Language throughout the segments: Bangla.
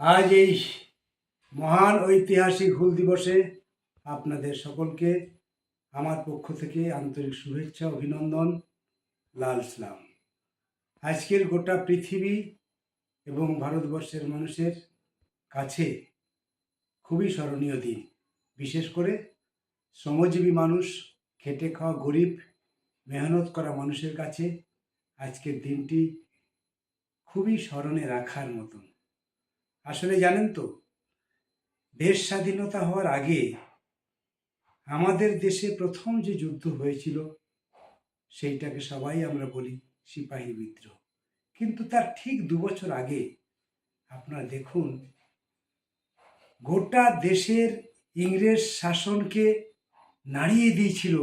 আজ এই মহান ঐতিহাসিক হুল দিবসে আপনাদের সকলকে আমার পক্ষ থেকে আন্তরিক শুভেচ্ছা, অভিনন্দন, লাল সালাম। আজকের গোটা পৃথিবী এবং ভারতবর্ষের মানুষের কাছে খুবই স্মরণীয় দিন। বিশেষ করে শ্রমজীবী মানুষ, খেটে খাওয়া গরিব, মেহনত করা মানুষের কাছে আজকের দিনটি খুবই স্মরণে রাখার মতন। আসলে জানেন তো, দেশ স্বাধীনতা হওয়ার আগে আমাদের দেশে প্রথম যে যুদ্ধ হয়েছিল, সেইটাকে সবাই আমরা বলি সিপাহী বিদ্রোহ। কিন্তু তার ঠিক দু বছর আগে আপনারা দেখুন, গোটা দেশের ইংরেজ শাসনকে নাড়িয়ে দিয়েছিল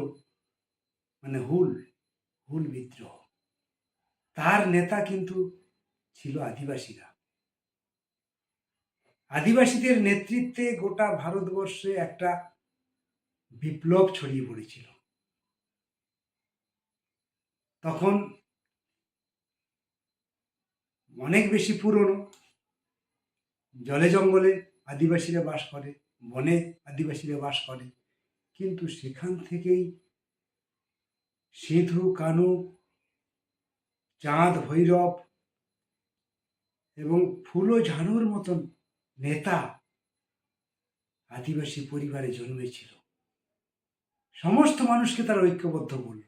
মানে হুল হুল বিদ্রোহ। তার নেতা কিন্তু ছিল আদিবাসীরা। আদিবাসীদের নেতৃত্বে গোটা ভারতবর্ষে একটা বিপ্লব ছড়িয়ে পড়েছিল। তখন অনেক বেশি পুরনো, জলে জঙ্গলে আদিবাসীরা বাস করে, বনে আদিবাসীরা বাস করে, কিন্তু সেখান থেকেই সিধু কানু, চাঁদ, ভৈরব এবং ফুলো ঝানুর মতন নেতা আদিবাসী পরিবারে জন্মেছিল। সমস্ত মানুষকে তারা ঐক্যবদ্ধ করল।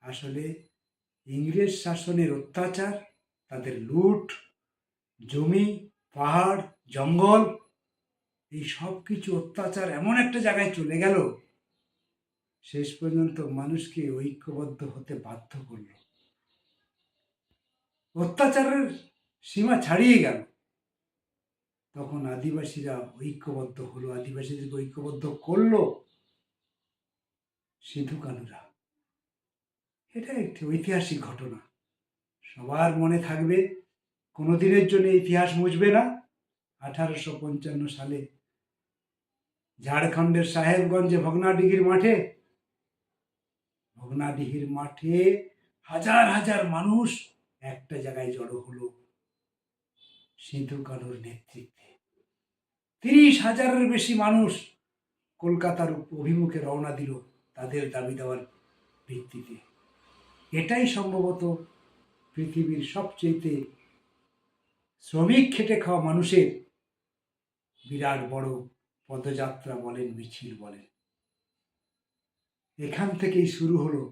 আসলে ইংরেজ শাসনের অত্যাচার, তাদের লুট, জমি, পাহাড়, জঙ্গল, এই সব কিছু অত্যাচার এমন একটা জায়গায় চলে গেল, শেষ পর্যন্ত মানুষকে ঐক্যবদ্ধ হতে বাধ্য করল। অত্যাচারের সীমা ছাড়িয়ে গেল। তখন আদিবাসীরা ঐক্যবদ্ধ হলো। আদিবাসীদেরকে ঐক্যবদ্ধ করল সিধু কানুরা এটা একটি ঐতিহাসিক ঘটনা। সবার মনে থাকবে কোনো দিনের জন্য ইতিহাস মুছবে না। আঠারোশো পঞ্চান্ন সালে ঝাড়খণ্ডের সাহেবগঞ্জে ভগনাডিহির মাঠে ভগনাডিহির মাঠে হাজার হাজার মানুষ একটা জায়গায় জড়ো হলো। সিধু কানুর নেতৃত্বে। তিরিশ হাজারের বেশি মানুষ কলকাতার অভিমুখে রওনা দিল তাদের দাবি দেওয়ার ভিত্তিতে। এটাই সম্ভবত পৃথিবীর সবচেয়েতে শ্রমিক খেটে খাওয়া মানুষের বিরাট বড় পদযাত্রা বলেন, মিছিল বলেন। এখান থেকেই শুরু হলো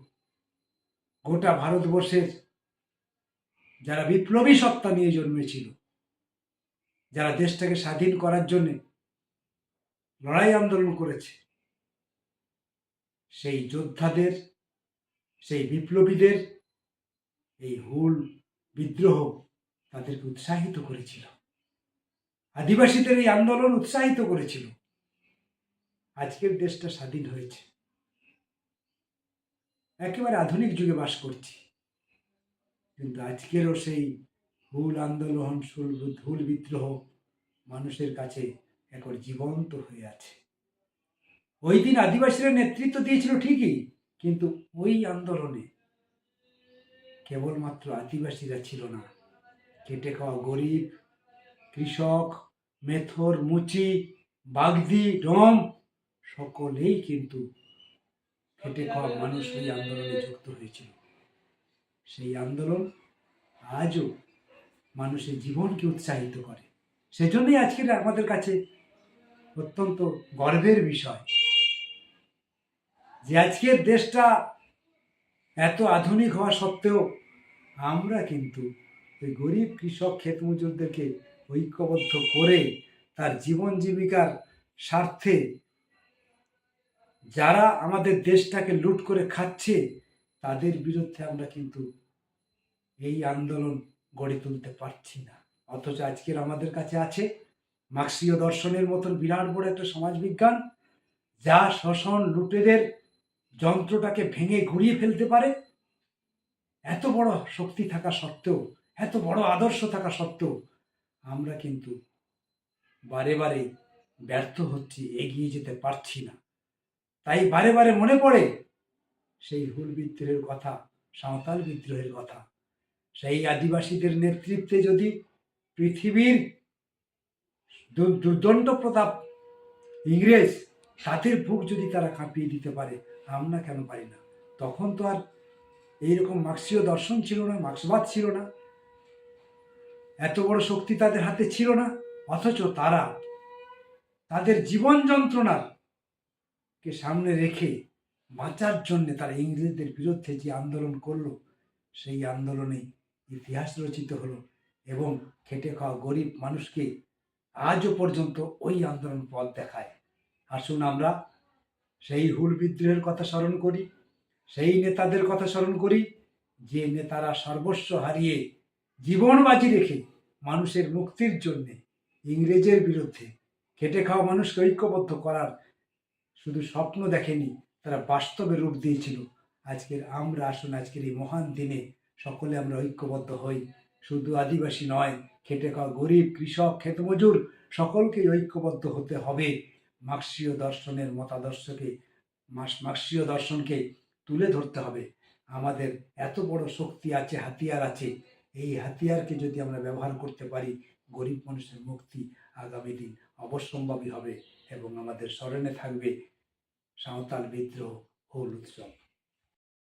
গোটা ভারতবর্ষের যারা বিপ্লবী সত্তা নিয়ে জন্মেছিল যারা দেশটাকে স্বাধীন করার জন্য লড়াই আন্দোলন করেছে, সেই যোদ্ধাদের, সেই বিপ্লবীদের এই হুল বিদ্রোহ তাদেরকে উৎসাহিত করেছিল। আদিবাসীদের এই আন্দোলন উৎসাহিত করেছিল। আজকের দেশটা স্বাধীন হয়েছে। একেবারে আধুনিক যুগে বাস করছি। কিন্তু আজকেরও সেই হুল আন্দোলন হুল বিদ্রোহ মানুষের কাছে এখন জীবন্ত হয়ে আছে। ওই দিন আদিবাসীরা নেতৃত্ব দিয়েছিল ঠিকই, কিন্তু ওই আন্দোলনে কেবলমাত্র আদিবাসীরা ছিল না। কেটে খাওয়া গরিব, কৃষক, মেথর, মুচি, বাগদি ডম সকলেই কিন্তু খেটে খাওয়া মানুষ ওই আন্দোলনে যুক্ত হয়েছিল। সেই আন্দোলন আজও মানুষের জীবনকে উৎসাহিত করে। সেজন্যই আজকের আমাদের কাছে অত্যন্ত গর্বের বিষয় যে আজকের দেশটা এত আধুনিক হওয়া সত্ত্বেও আমরা কিন্তু ওই গরিব কৃষক ক্ষেত মজুরদেরকে ঐক্যবদ্ধ করে তার জীবন জীবিকার স্বার্থে যারা আমাদের দেশটাকে লুট করে খাচ্ছে, তাদের বিরুদ্ধে আমরা কিন্তু এই আন্দোলন গড়ে তুলতে পারছি না। অথচ আজকের আমাদের কাছে আছে মার্ক্সীয় দর্শনের মতন বিরাট বড় একটা সমাজবিজ্ঞান, যা শোষণ, লুটেদের যন্ত্রটাকে ভেঙে ঘুরিয়ে ফেলতে পারে। এত বড় শক্তি থাকা সত্ত্বেও, এত বড় আদর্শ থাকা সত্ত্বেও আমরা কিন্তু বারে বারে ব্যর্থ হচ্ছি, এগিয়ে যেতে পারছি না। তাই বারে বারে মনে পড়ে সেই হুল বিদ্রোহের কথা, সাঁওতাল বিদ্রোহের কথা। সেই আদিবাসীদের নেতৃত্বে যদি পৃথিবীর দুর্দণ্ড প্রতাপ, ইংরেজ তাদের বুক যদি তারা কাঁপিয়ে দিতে পারে, আমরা কেন পারি না? তখন তো আর এইরকম মার্ক্সীয় দর্শন ছিল না, মার্ক্সবাদ ছিল না, এত বড় শক্তি তাদের হাতে ছিল না, অথচ তারা তাদের জীবন যন্ত্রণার কে সামনে রেখে বাঁচার জন্যে তারা ইংরেজদের বিরুদ্ধে যে আন্দোলন করল, সেই আন্দোলনে ইতিহাস রচিত হলো এবং খেটে খাওয়া গরিব মানুষকে আজও পর্যন্ত ওই আন্দোলন পথ দেখায়। আসুন আমরা সেই হুল বিদ্রোহের কথা স্মরণ করি, সেই নেতাদের কথা স্মরণ করি, যে নেতারা সর্বস্ব হারিয়ে জীবন বাজি রেখে মানুষের মুক্তির জন্যে ইংরেজের বিরুদ্ধে খেটে খাওয়া মানুষকে ঐক্যবদ্ধ করার শুধু স্বপ্ন দেখেনি, তারা বাস্তবে রূপ দিয়েছিল। আজকের আমরা, আসুন আজকের এই মহান দিনে সকলে আমরা ঐক্যবদ্ধ হই। শুধু আদিবাসী নয়, খেটে খাওয়া গরিব, কৃষক, ক্ষেতমজুর সকলকে ঐক্যবদ্ধ হতে হবে। মার্ক্সীয় দর্শনের মতাদর্শকে মার্ক্সীয় দর্শনকে তুলে ধরতে হবে। আমাদের এত বড় শক্তি আছে, হাতিয়ার আছে। এই হাতিয়ারকে যদি আমরা ব্যবহার করতে পারি, গরিব মানুষের মুক্তি আগামী দিন অবশ্যম্ভাবী হবে এবং আমাদের স্মরণে থাকবে সাঁওতাল বিদ্রোহ হোল উৎসব।